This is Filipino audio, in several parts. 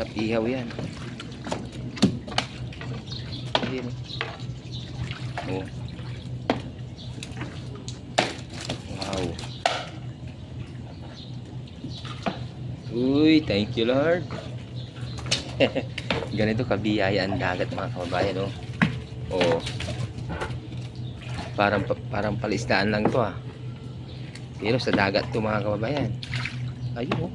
Sarap ihaw yan. Ayun. Oh. Wow. Uy, thank you Lord. Ganito kabiyaya ang dagat mga kababayan, oh. Oh. Parang pa- parang palisdaan lang 'to, ah. Pero sa dagat 'to mga kababayan. Ayun, oh.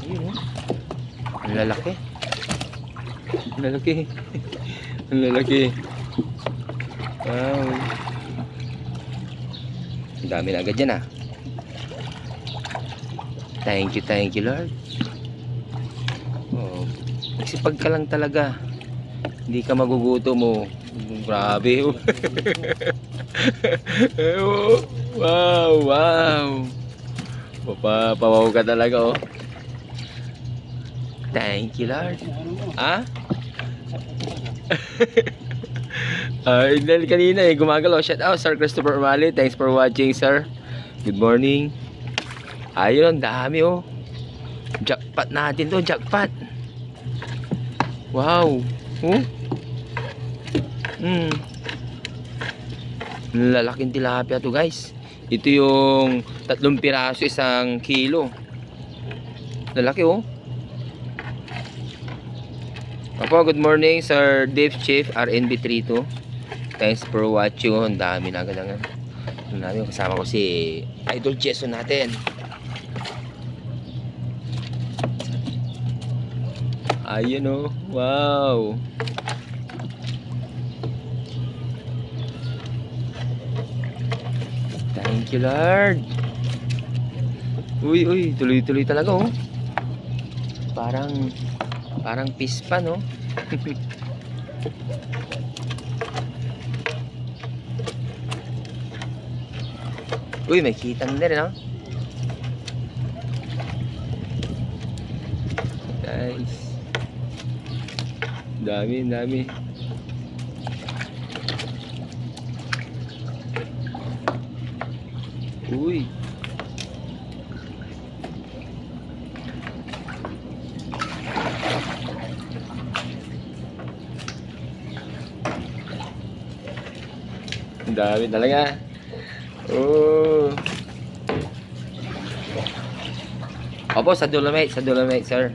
Ayun, oh. Ang lalaki. Ang lalaki. Ang lalaki. Wow. Ang dami na agad yan, ah. Thank you, thank you, Lord. Oh, magsipag ka lang talaga. Hindi ka magugutom mo. Grabe. oh. Oh, wow, wow. Papapawaw ka talaga, oh. Thank you, Lord. Ah? Ah, dahil kanina eh, gumagalaw. Shout out, Sir Christopher Umali. Thanks for watching, sir. Good morning. Ayun, ang dami oh. Jackpot natin to, jackpot. Wow. Oh. Hmm. Lalaking tilapia to guys. Ito yung tatlong piraso isang kilo. Lalaki oh. Apo, good morning Sir Dave Chief RNB32. Thanks for watching. Ang dami na agad ang dami. Kasama ko si Idol Jesso natin. Ayun oh. Wow. Thank you Lord. Uy, uy, tuloy-tuloy talaga oh. Parang parang fish pa no. Uy, may kitang na rin oh. Nice. Dami, dami. Uy. Ang dami talaga. Oh. Opo, sa Dolomite, sa Dolomite, sir.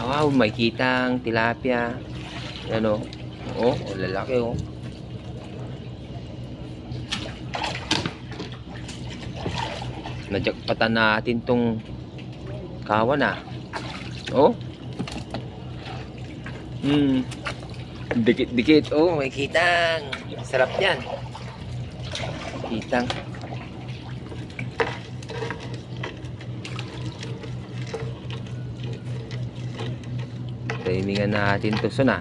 Wow, may kitang tilapia. Ano? Oh lalaki oh. Najakpatan natin tong kawan ah. Oh. Hmm. Dikit-dikit. Oh, may kitang. Sarap yan. Kitang. Timingan natin to so na.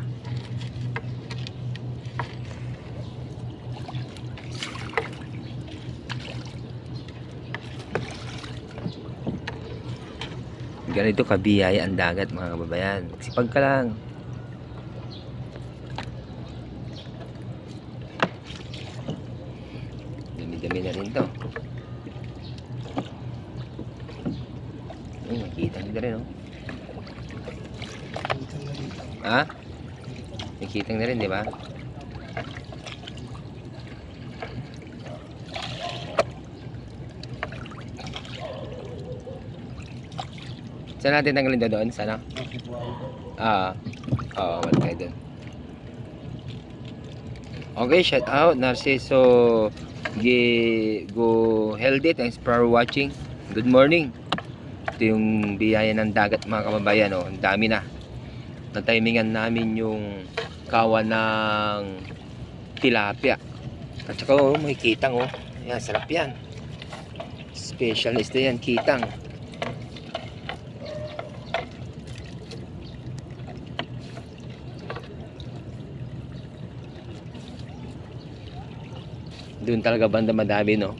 Ganito kabiyaya ang dagat mga kababayan. Magsipag ka lang. Dami-dami na rin to. Ay, nakita nyo na rin oh. Ha? Nakita na rin, di ba? Saan natin tanggalin doon? Sana? Ah, oo, wala tayo doon. Okay, shout out Narciso G Go Healthy. Thanks for watching. Good morning. Ito yung biyaya ng dagat mga kababayan. Oh. Ang dami na. Natimingan namin yung kawa ng tilapia. At saka oh, may kitang oh. Yan, sarap yan. Specialist na yan, kitang. Doon talaga banda madami, no?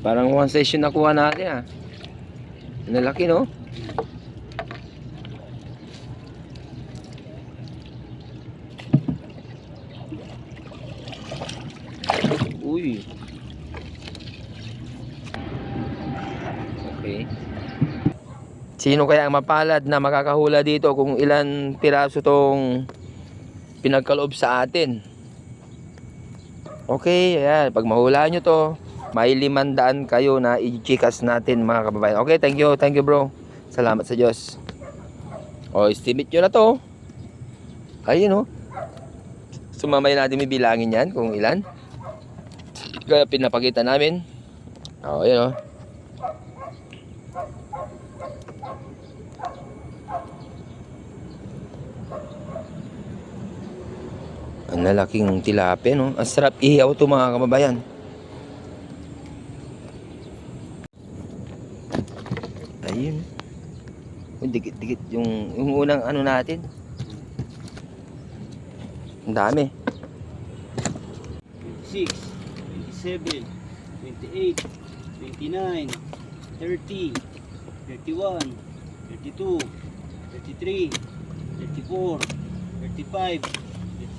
Parang one session nakuha natin ah. Ang laki no? Uy. Okay. Sino kaya ang mapalad na makakahula dito kung ilan piraso tong pinagkaloob sa atin? Okay, ayan. Pag mahula nyo to, may limandaan kayo na i-chikas natin mga kababayan. Okay, thank you. Thank you bro. Salamat sa Diyos. O, estimate nyo na to. Ayun o. Sumamay natin may bilangin yan kung ilan. Kaya pinapakita namin. O, ayun o. Ang lalaking tilapia, no? Ang sarap ihaw to mga kababayan. Ayun. Dikit-dikit yung, yung unang ano natin. Ang dami. 26, 27, 28, 29, 30, 31, 32, 33, 34, 35,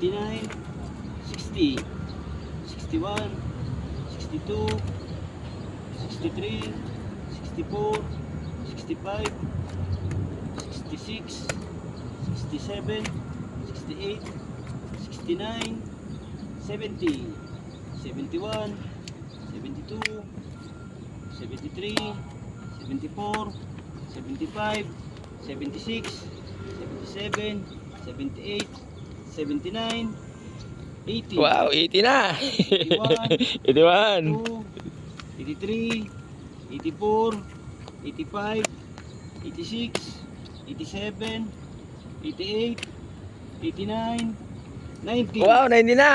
59, 60, 61, 62, 63, 64, 65, 66, 67, 68, 69, 70, 71, 72, 73, 74, 75, 76, 77, 78, 79, 80, Wow, 80 na. 81. 82, 83, 84, 85, 86, 87, 88, 89, 90, Wow, 90 na.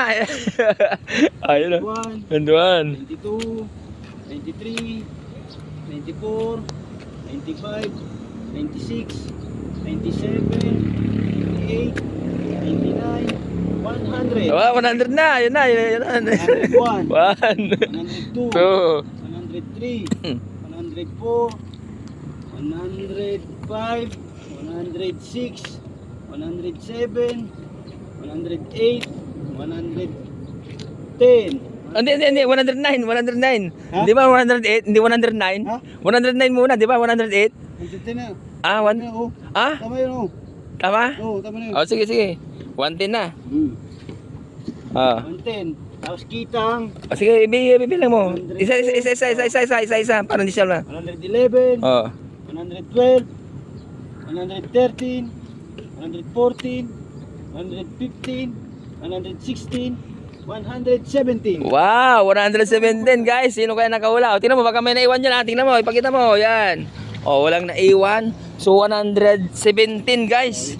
Ayun na. 91, Nanduan. 92, 93, 94, 95, 96, 97, 98, 99, 100, Wow, 100 na. Yun na. Yun, yun na. 101, 1, 102, 2, 103, Hmm. 104, 105, 106, 107, 108, 110. Hindi, hindi, hindi. 109. 109. Ha? Di ba 108? Hindi 109? Ha? 109 muna, di ba? 108? 110 na. Ah, Ano, 1. oh. Ah, Tama yun, oh. Tama? Oh, tama na yun. Oh, sige, sige. 110 na. Hmm. Ah. 110. Tapos kitang Oh, sige, ibi- ibibilang mo. Isa, isa, isa, isa, isa, isa, isa, isa, isa. Para hindi siya na. 111, Oh. 112, 113, 114, 115, 116, 117. Wow, 117 guys. Sino kaya nakahula? O, tingnan mo, baka may naiwan dyan. Ah. Tingnan mo, ipakita mo. Yan. O, walang naiwan. So, 117 guys.